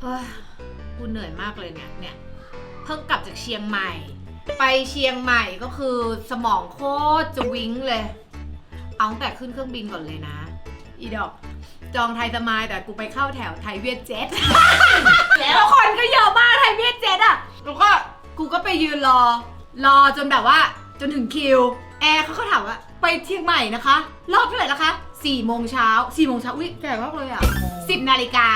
เฮ้ยกูเหนื่อยมากเลยเนี่ยเนี่ยเพิ่งกลับจากเชียงใหม่ ไปเชียงใหม่ก็คือสมองโคตรจะวิ้งเลย เอาตั้งแต่ขึ้นเครื่องบินก่อนเลยนะ อีดอก จองไทยสมายแต่กูไปเข้าแถวไทยเวียดเจ็ต แล้วคนก็เยอะมากไทยเวียดเจ็ตอะแล้วก็กูก็ไปยืนรอ รอจนแบบว่าจนถึงคิว แอร์เขาก็ถามว่าไปเชียงใหม่นะคะ รอบเท่าไหร่นะคะสี่โมงเช้าสี่โมงเช้าอุ้ยแก่มากเลยอะสิบนาฬิกา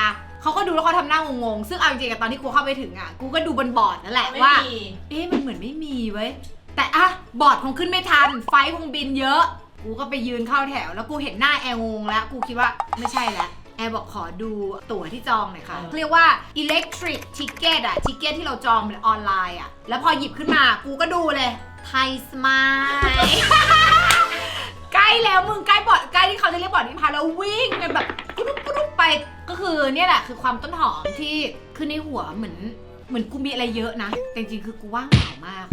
เขาก็ดูแล้วเขาทำหน้างงๆ ซึ่งเอาจริงๆอะตอนที่กูเข้าไปถึงอะกูก็ดูบนบอร์ดนั่นแหละไม่ว่ามีเอ๊ะมันเหมือนไม่มีเว้ย แต่อะบอร์ดคงขึ้นไม่ทัน ไฟล์คงบินเยอะ กูก็ไปยืนเข้าแถว แล้วกูเห็นหน้าแอร์งงแล้ว กูคิดว่าไม่ใช่แล้วแอร์บอกขอดูตั๋วที่จองหน่อยค่ะเออเรียกว่า electric ticket อะ ticket ที่เราจองเป็นออนไลน์อะแล้วพอหยิบขึ้นมา กูก็ดูเลย ไทยสมายใกล้ แล้วมึงใกล้บอร์ดใกล้ที่เขาจะเรียกบอร์ดนิพพานแล้ววิ่งกันแบบกุ๊บกุ๊บไปก็คือเนี่ยแหละคือความต้นหอมที่คือในหัวเหมือนเหมือนกูมีอะไรเยอะนะแต่จริงๆคือกูว่างเปล่ามาก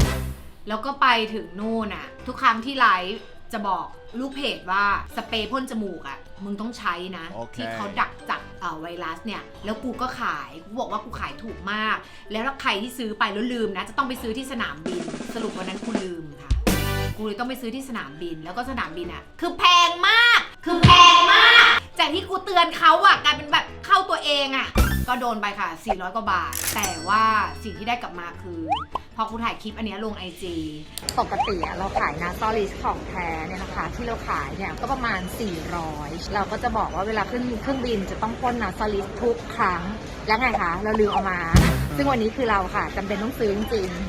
แล้วก็ไปถึงนู่นน่ะทุกครั้งที่ไลฟ์จะบอกลูกเพจว่าสเปรย์พ่นจมูกอะ่ะมึงต้องใช้นะ โอเค ที่เขาดักจับเอ่อไวรัสเนี่ย แล้วกูก็ขายกูบอกว่ากูขายถูกมาก แล้วถ้าใครที่ซื้อไปแล้วลืมนะ จะต้องไปซื้อที่สนามบินสรุปวันนั้นกูลืมค่ะ กูเลยต้องไปซื้อที่สนามบิน แล้วก็สนามบินอะ่ะ คือแพงมาก คือแพงมาก จากที่กูเตือนเขาอะ่ะกลายเป็นแบบเข้าตัวเองอะ่ะ ก็โดนไปค่ะ 400 กว่าบาท แต่ว่าสิ่งที่ได้กลับมาคือ พอกูถ่ายคลิปอันเนี้ยลงไอจี ปกติอะเราขายนาซอลิสของแท้เนี่ยนะคะ ที่เราขายเนี่ยก็ประมาณ 400 เราก็จะบอกว่าเวลาขึ้นเครื่องบินจะต้องพ่นนาซอลิสทุกครั้ง แล้วไงคะ เราลืมเอามา ซึ่งวันนี้คือเราค่ะจำเป็นต้องซื้อจริงๆ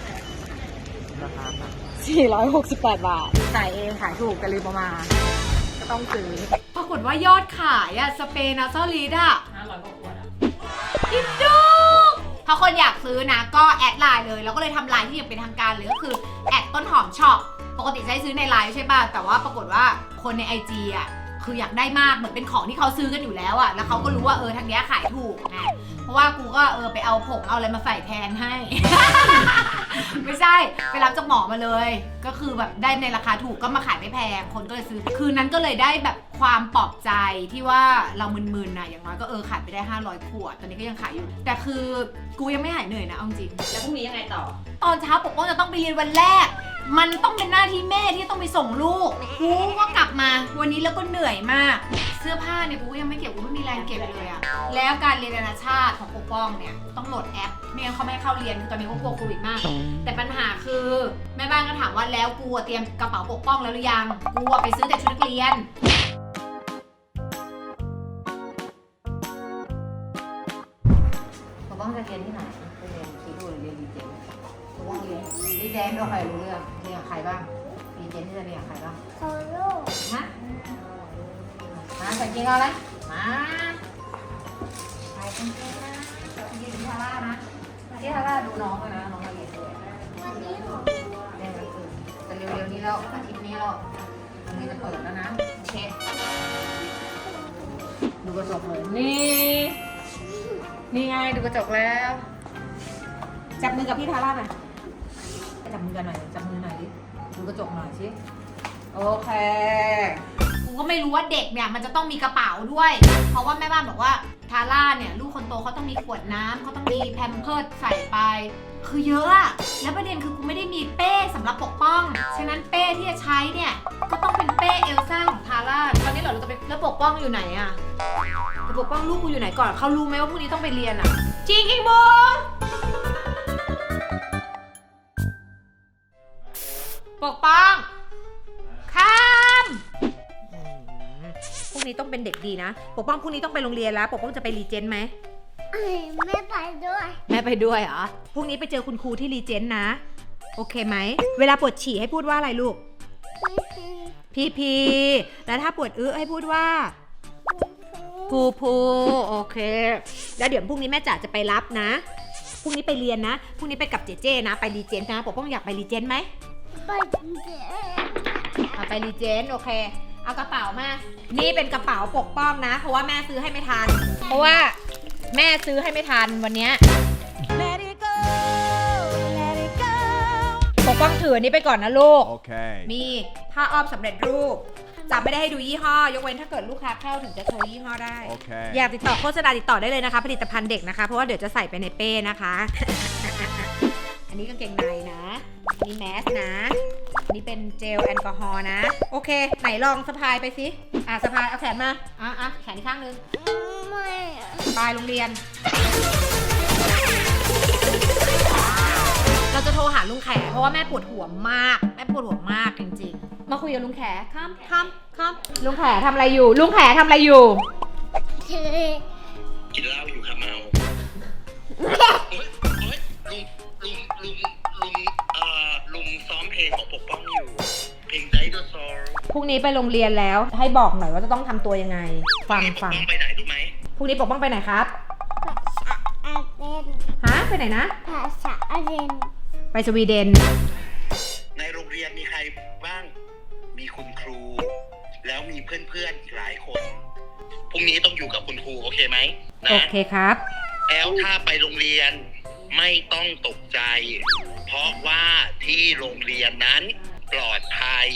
468 บาทขายเองขายถูกแต่ลืมเอามา ก็ต้องซื้อปรากฏว่ายอดขายอะสเปนนาซอลีดอะห้าร้อยกว่าขวดอะอินดูถ้าคนอยากซื้อนะ ก็แอดไลน์เลย แล้วก็เลยทำไลน์ที่อย่างเป็นทางการเลยก็คือแอดต้นหอมช็อปปกติใช้ซื้อในไลน์ใช่ป่ะแต่ว่าปรากฏว่าคนใน IG อะ คืออยากได้มากเหมือนเป็นของที่เขาซื้อกันอยู่แล้วอะแล้วเขาก็รู้ว่าเออทางเนี้ยขายถูกไงเพราะว่ากูก็เออไปเอาผงเอาอะไรมาใส่แทนให้ ไม่ใช่ไปรับจากหมอมาเลย ก็คือแบบได้ในราคาถูกก็มาขายไม่แพงคนก็เลยซื้อ คืนนั้นก็เลยได้แบบความปลอบใจที่ว่าเรามึนๆนะอย่างน้อยก็เออขายไปได้ 500 ขวด ตอนนี้ก็ยังขายอยู่ แต่คือกูยังไม่หายเหนื่อยนะเอาจริง แล้วพรุ่งนี้ยังไงต่อ ตอนเช้าปกป้องจะต้องไปเรียนวันแรก มันต้องเป็นหน้าที่แม่ที่ต้องไปส่งลูกกูก็กลับมา วันนี้แล้วก็เหนื่อยมาก เสื้อผ้าเนี่ยกูก็ยังไม่เก็บกูไม่มีแรงเก็บเลยอะแล้วการเรียนนานาชาติของปกป้องเนี่ยต้องโหลดแอปไม่งั้นเขาไม่ให้เข้าเรียนคือตอนนี้เขากลัวโควิดมาก แต่ปัญหาคือแม่บ้านก็ถามว่าแล้วกูอะเตรียมกระเป๋าปกป้องแล้วหรือยังกูอะไปซื้อแต่ชุดนักเรียน ปกป้องจะเรียนที่ไหนไปเรียนคิดดูหรือเรียนดีเจ ปกป้องเรียนดีเจไม่ใครรู้เรื่องเรียนกับใครบ้างดีเจที่จะเรียนกับใครบ้างโซโล่ฮะมาใส่จริงเอาเลยมาใส่จริงๆนะยืนที่ฮาร่านะที่ฮาร่าดูน้องด้วยนะน้องมาเรียนด้วยวันนี้หนูเรียนหนังสือแต่เร็วๆนี้แล้วอาทิตย์นี้แล้วโรงเรียนจะเปิดแล้วนะโอเคดูกระจกเลยนี่นี่ไงดูกระจกแล้ว จับมือกับพี่ทาร่าหน่อย จับมือกันหน่อยจับมือหน่อยดิดูกระจกหน่อยสิโอเค กูก็ไม่รู้ว่าเด็กเนี่ยมันจะต้องมีกระเป๋าด้วย เพราะว่าแม่บ้านบอกว่าทาร่าเนี่ยลูกคนโตเขาต้องมีขวดน้ำเขาต้องมีแพมเพิร์ดใส่ไป คือเยอะอะแล้วประเด็นคือกูไม่ได้มีเป้สำหรับปกป้อง ฉะนั้นเป้ที่จะใช้เนี่ย ก็ต้องเป็นเป้เอลซ่าของทาร่าตอนนี้เหรอเราจะไปแล้วปกป้องอยู่ไหนอะจะปกป้องลูกกูอยู่ไหนก่อนเขารู้ไหมว่าพรุ่งนี้ต้องไปเรียนอะจริงอีกบู ปกป้องข้ามพรุ่งนี้ต้องเป็นเด็กดีนะ ปกป้องพรุ่งนี้ต้องไปโรงเรียนแล้ว ปกป้องจะไปรีเจนไหมเอ้ยแม่ไปด้วย แม่ไปด้วยเหรอ พรุ่งนี้ไปเจอคุณครูที่รีเจนนะ โอเคไหม เวลาปวดฉี่ให้พูดว่าอะไรลูก พีพีแล้วถ้าปวดอื้อให้พูดว่าภูภูโอเค แล้วเดี๋ยวพรุ่งนี้แม่จ๋าจะไปรับนะ พรุ่งนี้ไปเรียนนะ พรุ่งนี้ไปกับเจเจนะ ไปรีเจนนะ ปกป้องอยากไปรีเจนไหม ไปเจ๊เอาไปรีเจนโอเค เอากระเป๋ามา นี่เป็นกระเป๋าปกป้องนะ เพราะว่าแม่ซื้อให้ไม่ทัน เพราะว่าแม่ซื้อให้ไม่ทันวันเนี้ยปกป้องถืออันนี้ไปก่อนนะลูก Okay. มีผ้าอ้อมสำเร็จรูปจะไม่ได้ให้ดูยี่ห้อ ยกเว้นถ้าเกิดลูกค้าเข้าถึงจะโชว์ยี่ห้อได้ Okay. อยากติดต่อโฆษณาติดต่อได้เลยนะคะ ผลิตภัณฑ์เด็กนะคะ เพราะว่าเดี๋ยวจะใส่ไปในเป้นะคะ อันนี้กางเกงในนะ อันนี้แมสนะ อันนี้เป็นเจลแอลกอฮอล์นะ โอเค ไหนลองสะพายไปสิ อะสะพายเอาแขนมา อะอะแขนอีกข้างนึงไม่อะปลายโรงเรียน เราจะโทรหาลุงแขเพราะว่าแม่ปวดหัวมาก แม่ปวดหัวมากจริงๆ มาคุยกับลุงแขข้ามข้ามข้ามลุงแขทำอะไรอยู่ ลุงแขทำอะไรอยู่เธอกินเหล้าอยู่ครับเมาเฮ้ยเฮ้ย ลุงลุงลุงลุงเอ่อลุงซ้อมเพลงของปกป้องอยู่ เพลงไดโนเสาร์พรุ่งนี้ไปโรงเรียนแล้ว ให้บอกหน่อยว่าจะต้องทำตัวยังไง ฟังปกฟังป้องไปไหนรู้ไหมพรุ่งนี้ปกป้องไปไหนครับอาเดนฮะไปไหนนะ ภาษาอาเดนไปสวีเดน ในโรงเรียนมีใครบ้าง มีคุณครู แล้วมีเพื่อนๆอีกหลายคนพรุ่งนี้ต้องอยู่กับคุณครูโอเคไหมนะโอเคครับ แล้วถ้าไปโรงเรียน ไม่ต้องตกใจ เพราะว่าที่โรงเรียนนั้นปลอดภัย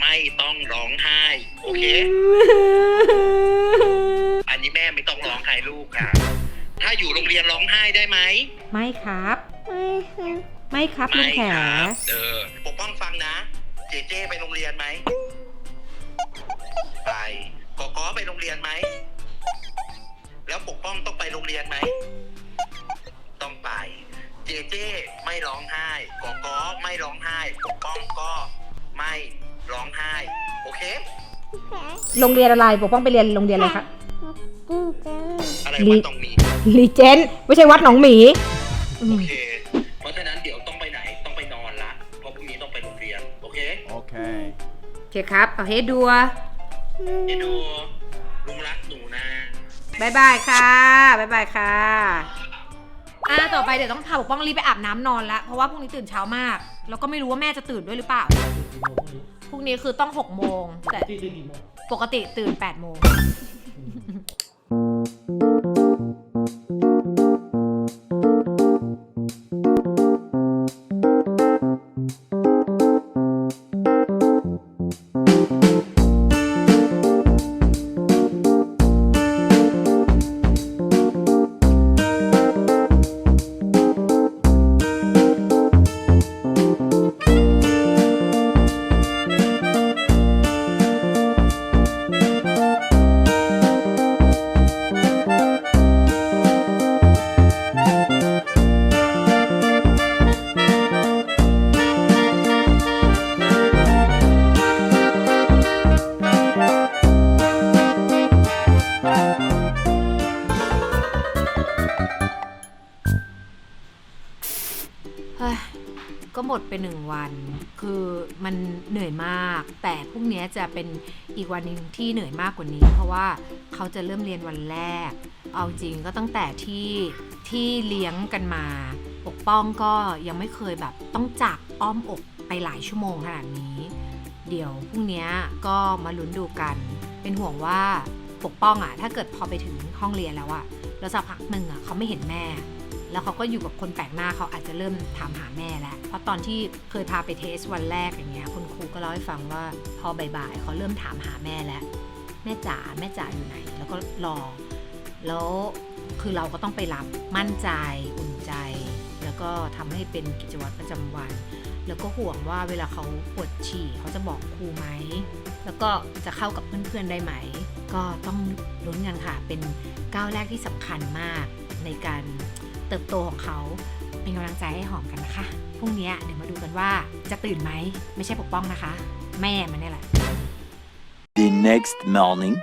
ไม่ต้องร้องไห้ โอเค อันนี้แม่ไม่ต้องร้องไห้ลูกค่ะ ถ้าอยู่โรงเรียนร้องไห้ได้ไหม ไม่ครับ ไม่ค่ะไม่ครับลุงแขครับเออปกป้องฟังนะ เจเจไปโรงเรียนไหม ไปกอกอไปโรงเรียนไหม แล้วปกป้องต้องไปโรงเรียนไหม ต้องไป เจเจไม่ร้องไห้กอกอไม่ร้องไห้ปกป้องก็ไม่ร้องไห้ โอเคแผลโรงเรียนอะไรปกป้องไปเรียนโรงเรียนอะไรครับกุ้งจังอะไรลิว่าต้องมีลีเจนไม่ใช่วัดหนองหมีอืโอมเค เพราะฉะนั้นเดี๋ยวต้องไปไหนต้องไปนอนละ เพราะพรุ่งนี้ต้องไปโรงเรียน โอเค Okay. โอเคครับเอาเฮดดัวเดี๋ยวดูลุงรักหนูนะ บายบายค่ะบายบายค่ะ อ่าต่อไปเดี๋ยวต้องพาปกป้องรีบไปอาบน้ำนอนละเพราะว่าพรุ่งนี้ตื่นเช้ามาก แล้วก็ไม่รู้ว่าแม่จะตื่นด้วยหรือเปล่า พรุ่งนี้คือต้อง6โมงแต่ปกติตื่น8โมง เหนื่อยมาก แต่พรุ่งนี้จะเป็นอีกวันหนึ่งที่เหนื่อยมากกว่านี้ เพราะว่าเขาจะเริ่มเรียนวันแรก เอาจริงก็ตั้งแต่ที่ที่เลี้ยงกันมา ปกป้องก็ยังไม่เคยแบบต้องจากอ้อมอกไปหลายชั่วโมงขนาดนี้ เดี๋ยวพรุ่งนี้ก็มาลุ้นดูกัน เป็นห่วงว่าปกป้องอะถ้าเกิดพอไปถึงห้องเรียนแล้วอะแล้วสักพักหนึ่งอะเขาไม่เห็นแม่ แล้วเขาก็อยู่กับคนแปลกหน้าเขาอาจจะเริ่มถามหาแม่แล้ว เพราะตอนที่เคยพาไปเทสวันแรกอย่างเงี้ยคุณูก็เล่าให้ฟังว่าพอบ่ายๆเขาเริ่มถามหาแม่แล้ว แม่จ๋าแม่จ๋าอยู่ไหน แล้วก็รอ แล้วคือเราก็ต้องไปรับมั่นใจอุ่นใจ แล้วก็ทำให้เป็นกิจวัตรประจำวัน แล้วก็ห่วงว่าเวลาเขาปวดฉี่เขาจะบอกครูไหม แล้วก็จะเข้ากับเพื่อนๆได้ไหม ก็ต้องลุ้นกันค่ะ เป็นก้าวแรกที่สำคัญมากในการเติบโตของเขา เป็นกำลังใจให้หอมกันนะคะ พรุ่งนี้เดี๋ยวมาดูกันว่าจะตื่นไหม ไม่ใช่ปกป้องนะคะ แม่มันเนี่ยแหละ The next morning.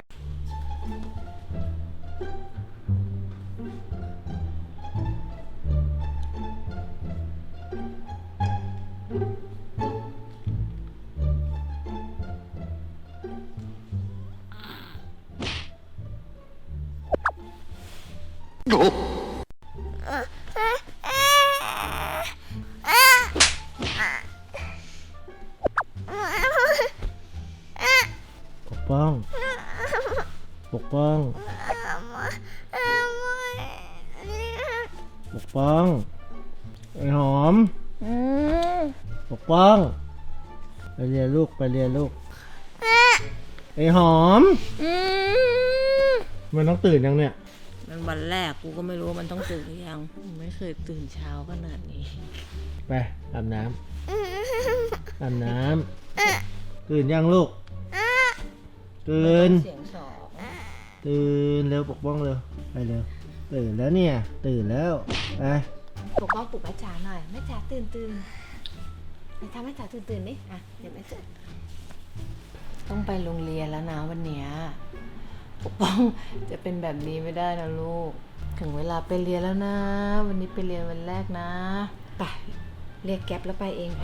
ป เรียนลูกไปเรียนลูกไอ้หอมมันต้องตื่นยังเนี่ย มันวันแรกกูก็ไม่รู้ว่ามันต้องตื่นหรือยัง ไม่เคยตื่นเช้าขนาดนี้ ไปอาบน้ำอาบน้ำตื่นยังลูกตื่นเสียงสองตื่นเร็วปกป้องเร็วไปเร็วตื่นแล้วเนี่ย ตื่นแล้วไปปกป้องปลุกแม่จ๋าหน่อยแม่จ๋าตื่นตื่น ไปทำแม่จ๋าตื่นตื่นดิอะเดี๋ยวแม่จ๋าต้องไปโรงเรียนแล้วนะวันเนี้ยปกป้องจะเป็นแบบนี้ไม่ได้นะลูก ถึงเวลาไปเรียนแล้วนะ วันนี้ไปเรียนวันแรกนะ ไปเรียกแก๊ปแล้วไปเองไป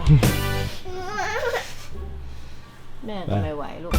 แม่ก็ไม่ไหวลูก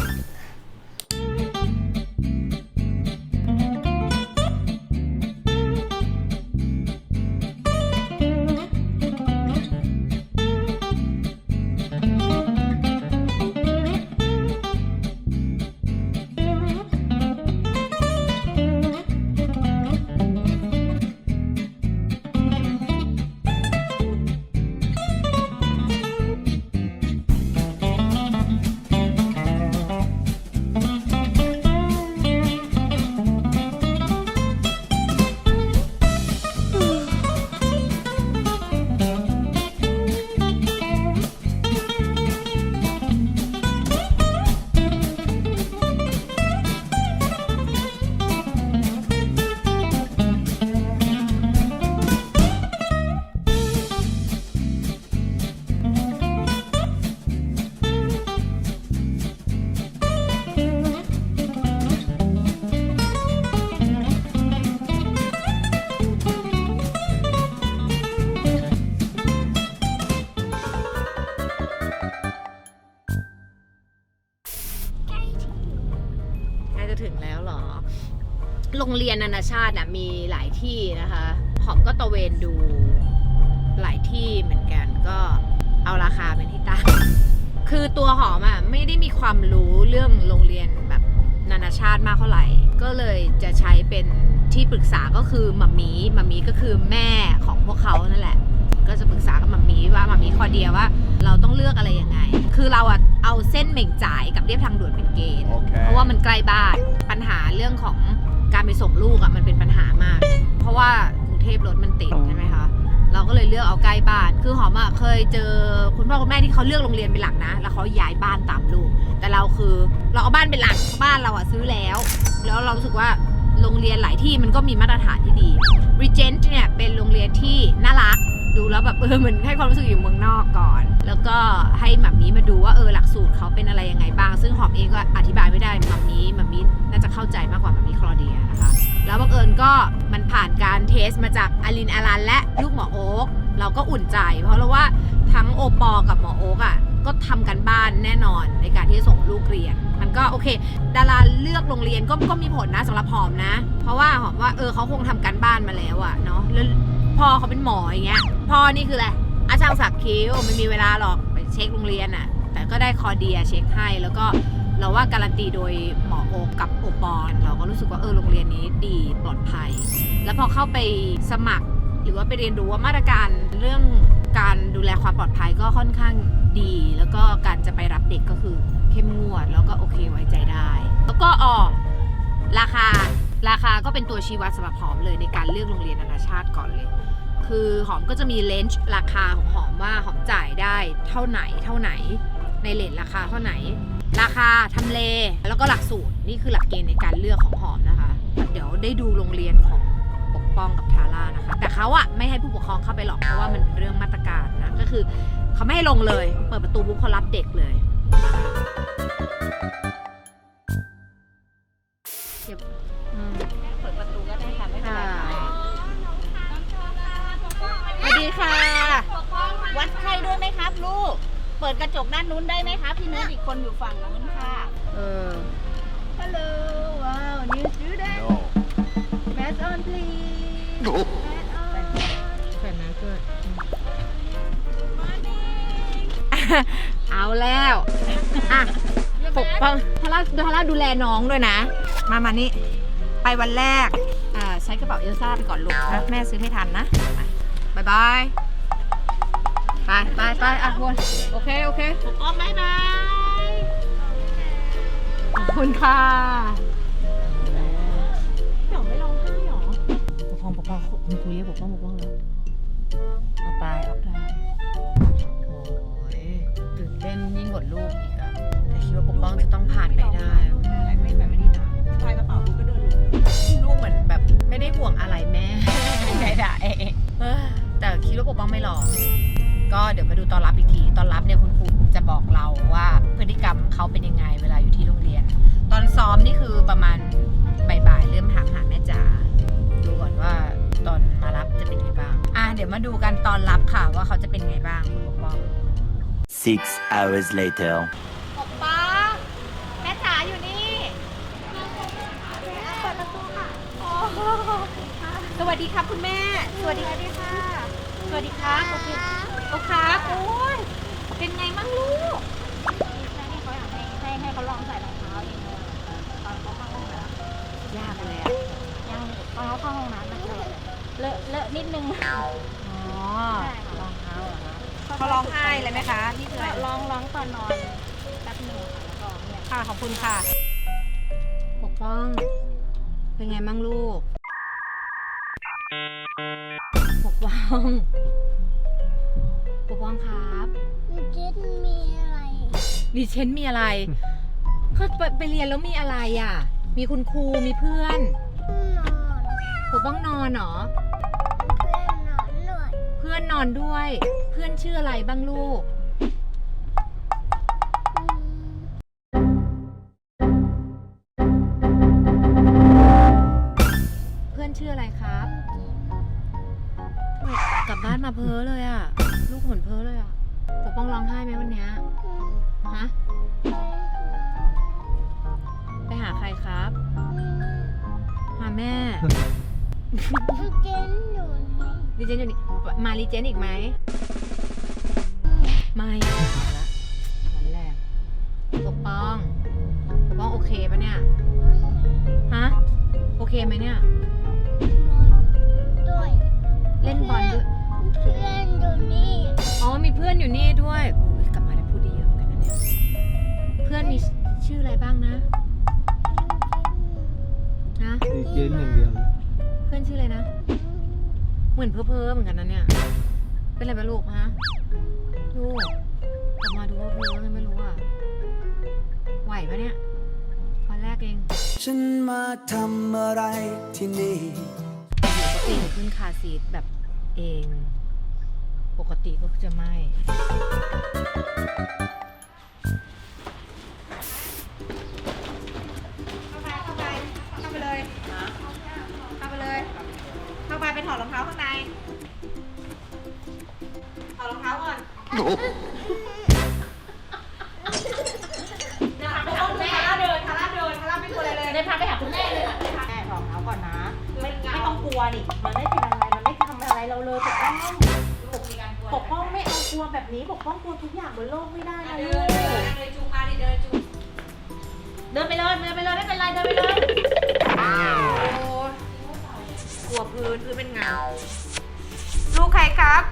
จะถึงแล้วหรอ โรงเรียนนานาชาติน่ะมีหลายที่นะคะหอมก็ตระเวนดูหลายที่เหมือนกันก็เอาราคาเป็นที่ตั้งคือตัวหอมอะไม่ได้มีความรู้เรื่องโรงเรียนแบบนานาชาติมากเท่าไหร่ ก็เลยจะใช้เป็นที่ปรึกษาก็คือมัมมี่มัมมี่ก็คือแม่ของพวกเขานั่นแหละ ก็จะปรึกษากับมัมมี่ว่ามัมมี่คอเดียว่า เราต้องเลือกอะไรยังไง คือเราอะเอาเส้นเหม่งจ่ายกับเรียบทางด่วนเป็นเกณฑ์ เพราะว่ามันใกล้บ้านปัญหาเรื่องของการไปส่งลูกอะมันเป็นปัญหามาก เพราะว่ากรุงเทพรถมันติดใช่ไหมคะเราก็เลยเลือกเอาใกล้บ้าน คือหอมอะเคยเจอคุณพ่อคุณแม่ที่เขาเลือกโรงเรียนเป็นหลักนะ แล้วเขาย้ายบ้านตามลูก แต่เราคือเราเอาบ้านเป็นหลักเพราะบ้านเราอะซื้อแล้ว แล้วเรารู้สึกว่าโรงเรียนหลายที่มันก็มีมาตรฐานที่ดี Regent เนี่ยเป็นโรงเรียนที่น่ารัก ดูแล้วแบบเออเหมือนให้ความรู้สึกอยู่เมืองนอกก่อน แล้วก็ให้หมัมมี่มาดูว่าเออหลักสูตรเขาเป็นอะไรยังไงบ้าง ซึ่งหอมเองก็อธิบายไม่ได้หมัมมี่หมัมมี่น่าจะเข้าใจมากกว่าหมัมมี่คลอเดียนะคะ แล้วบังเอิญก็มันผ่านการเทสมาจากอลินอารันและลูกหมอโอ๊กเราก็อุ่นใจ เพราะเราว่าทั้งโอปอกับหมอโอ๊กอะก็ทำกันบ้านแน่นอนในการที่จะส่งลูกเรียน มันก็โอเค ดาราเลือกโรงเรียนก็ก็มีผลนะสำหรับหอมนะ เพราะว่าหอมว่าเออเขาคงทำการบ้านมาแล้วอะเนาะแล้ว พ่อเขาเป็นหมออย่างเงี้ย พ่อนี่คืออะไรอาจารย์สักคิ้วไม่มีเวลาหรอกไปเช็คโรงเรียนอะแต่ก็ได้คอเดียเช็คให้แล้วก็เราว่าการันตีโดยหมอโอกับโอปอนเราก็รู้สึกว่าเออโรงเรียนนี้ดีปลอดภัย แล้วพอเข้าไปสมัคร หรือว่าไปเรียนรู้ว่ามาตรการเรื่องการดูแลความปลอดภัยก็ค่อนข้างดี แล้วก็การจะไปรับเด็กก็คือเข้มงวดแล้วก็โอเคไว้ใจได้ แล้วก็ออกราคาราคาก็เป็นตัวชี้วัดสำหรับหอมเลยในการเลือกโรงเรียนนานาชาติก่อนเลย คือหอมก็จะมีเลนจ์ราคาของหอมว่าหอมจ่ายได้เท่าไหนเท่าไหน ในเลนราคาเท่าไหน ราคาทำเลแล้วก็หลักสูตรนี่คือหลักเกณฑ์ในการเลือกของหอมนะคะ เดี๋ยวได้ดูโรงเรียนของปกป้องกับทาร่านะคะ แต่เขาอะไม่ให้ผู้ปกครองเข้าไปหรอกเพราะว่ามันเป็นเรื่องมาตรการนะก็คือเขาไม่ให้ลงเลย เปิดประตูปุ๊บเขารับเด็กเลยเดไข้ด้วยไหมครับ ลูก เปิดกระจกด้านนู้นได้ไหมครับ พี่เนื้ออีกคนอยู่ฝั่งนู้นค่ะ เออ Hello wow new student mask on please แผ่นนั้นด้วยเอาแล้วอะปกป้องทาร่าทาร่าดูแลน้องด้วยนะ มามานี่ ไปวันแรกอ่าใช้กระเป๋าเอลซ่าไปก่อนลูกนะแม่ซื้อไม่ทันนะไปบายบาย ไปไปไปอะวนโอเค โอเคปกป้องบายบายขอบคุณค่ะหยองไม่ร้องไห้หรอปกป้องปกป้องคุณครูเรียกปกป้องปกป้องแล้วเอาไปออกได้โอ้ยตื่นเต้นยิ่งกว่าลูกอีกอะแต่คิดว่าปกป้องจะต้องผ่านไปได้ ไม่ไม่แบบนี้นะพายกระเป๋าลูกก็เดินลงลูกเหมือนแบบไม่ได้ห่วงอะไรแม่ใดๆเองเออแต่คิดว่าปกป้องไม่หรอก ก็เดี๋ยวมาดูตอนรับอีกทีตอนรับเนี่ยคุณครูจะบอกเราว่าพฤติกรรมเขาเป็นยังไงเวลาอยู่ที่โรงเรียน ตอนซ้อมนี่คือประมาณบ่ายๆเริ่มถามหาแม่จ๋าดูก่อนว่าตอนมารับจะเป็นยังไงบ้าง อะเดี๋ยวมาดูกันตอนรับค่ะว่าเขาจะเป็นยังไงบ้างคุณปกป้อง Six hours later. ปกป้องแม่จ๋าอยู่นี่เปิดประตูค่ะสวัสดีครับคุณแม่ สวัสดีค่ะ สวัสดีครับโอเค โอครับโอ้ยเป็นไงมั่งลูกให้เขาอยากให้ให้ให้เขาลองใส่รองเท้าเองเลยตอนเขาเข้าห้องน้ยากเลยอะำยังตอนเขาเข้าห้องน้ำมันเลอะเลอะนิดนึงอ๋อใช่ค่ะรองเท้าเหรอคะเขาร้องไห้เลยไหมคะนี่คืออะไรลองลองตอนนอนแป๊บหนึ่งค่ะแล้วก็เนี่ยค่ะขอบคุณค่ะ ปกป้อง เป็นไงมั่งลูก ปกป้องปกป้อง ครับมีเจ็ดมีอะไรดิเชนมีอะไรเขาไปไปเรียนแล้วมีอะไรอะ มีคุณครูมีเพื่อนนอนปกป้องนอนเหรอ เพื่อนนอนด้วยเพื่อนนอนด้วย เพื่อนชื่ออะไรบ้างลูก อืมเพื่อนชื่ออะไรครับ กลับบ้านมาเพ้อ นเนี้ยฮะไปหาใครครับ หาแม่มีเจ็ดอยู่นี่ลีเจนอยู่นี่มาลีเจนอีกไหมไม่เอาละวันแรกปกป้องปกป้องโอเคปะเนี่ยฮะโอเคไหมเนี่ยด้วยเล่นบอลด้วยเพื่อนอยู่นี่ อ๋อมีเพื่อนอยู่นี่ด้วย พื่อนมีชื่ออะไรบ้างนะนะนี่เจนอย่างเดียวเลยเพื่อนชื่ออะไรนะ เหมือนเพ้อเพ้อๆเหมือนกันนะเนี่ย เป็นอะไรบ้าลูกฮะลูกกลับมาดูว่าเพ้อไงไม่รู้อะไหวปะเนี่ยวันแรกเองฉันมาทำอะไรที่นี่ปกติหนูขึ้นคาร์ซีทแบบเอง ปกติก็จะไม่ อดรองเท้าข้างในถอดรองเท้าก่อนเดินไปหาคุณแม่เดินคาร่าเดินคาร่าไม่กลัวอะไรเลยเดินพาไปหาคุณแม่เลยค่ะแม่ถอดรองเท้าก่อนนะ ไม่ไม่ต้องกลัวนี่มันไม่เป็นอะไรมันไม่ทำอะไรเราเลยปกป้องลูกมีการกลัวปกป้องไม่เอากลัวแบบนี้ปกป้องกลัวทุกอย่างบนโลกไม่ได้นะเดิลูนกเดินเดินจูงมาดิเดินจูงเดินไปเลยเดินไปเลยไม่เป็นไรเดินไปเลยก ลัวพื้นพื้นเป็นเงาลูกใครครับ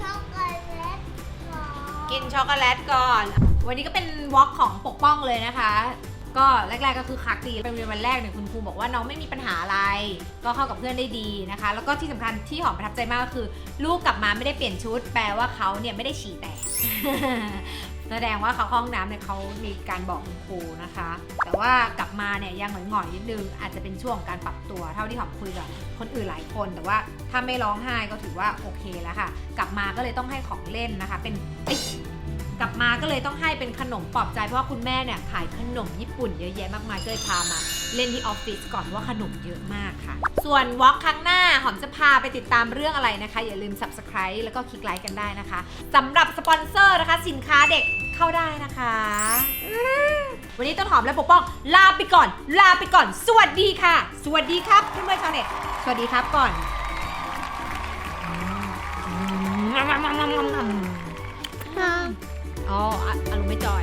ช็อกโกแลตหรอกินช็อกโกแลตก่อน วันนี้ก็เป็นวอล์กของปกป้องเลยนะคะ ก็แรกๆก็คือคักดีเป็นวันแรกเนี่ยคุณครูบอกว่าน้องไม่มีปัญหาอะไร ก็เข้ากับเพื่อนได้ดีนะคะ แล้วก็ที่สำคัญที่หอมประทับใจมากก็คือ ลูกกลับมาไม่ได้เปลี่ยนชุด แปลว่าเขาเนี่ยไม่ได้ฉี่แตก แสดงว่าเขาห้องน้ำเนี่ยเขามีการบอกคุณครูนะคะ แต่ว่ากลับมาเนี่ยยังหงอยๆนิดนึงอาจจะเป็นช่วงของการปรับตัวเท่าที่หอมคุยกับคนอื่นหลายคน แต่ว่าถ้าไม่ร้องไห้ก็ถือว่าโอเคแล้วค่ะ กลับมาก็เลยต้องให้ของเล่นนะคะ เป็น กลับมาก็เลยต้องให้เป็นขนมปลอบใจเพราะว่าคุณแม่เนี่ยขายขนมญี่ปุ่นเยอะแยะมากมายก็เลยพามา เล่นที่ออฟฟิศก่อนว่าขนมเยอะมากค่ะ ส่วนวอล์กครั้งหน้าหอมจะพาไปติดตามเรื่องอะไรนะคะ อย่าลืม subscribe แล้วก็คลิกไลค์กันได้นะคะสำหรับสปอนเซอร์นะคะ สินค้าเด็กเข้าได้นะคะ วันนี้ต้นหอมและปกป้องลาไปก่อน ลาไปก่อน สวัสดีค่ะ สวัสดีครับเพื่อนๆชาวเน็ตสวัสดีครับก่อนอ อ๋ออะอารมณ์ไม่จอย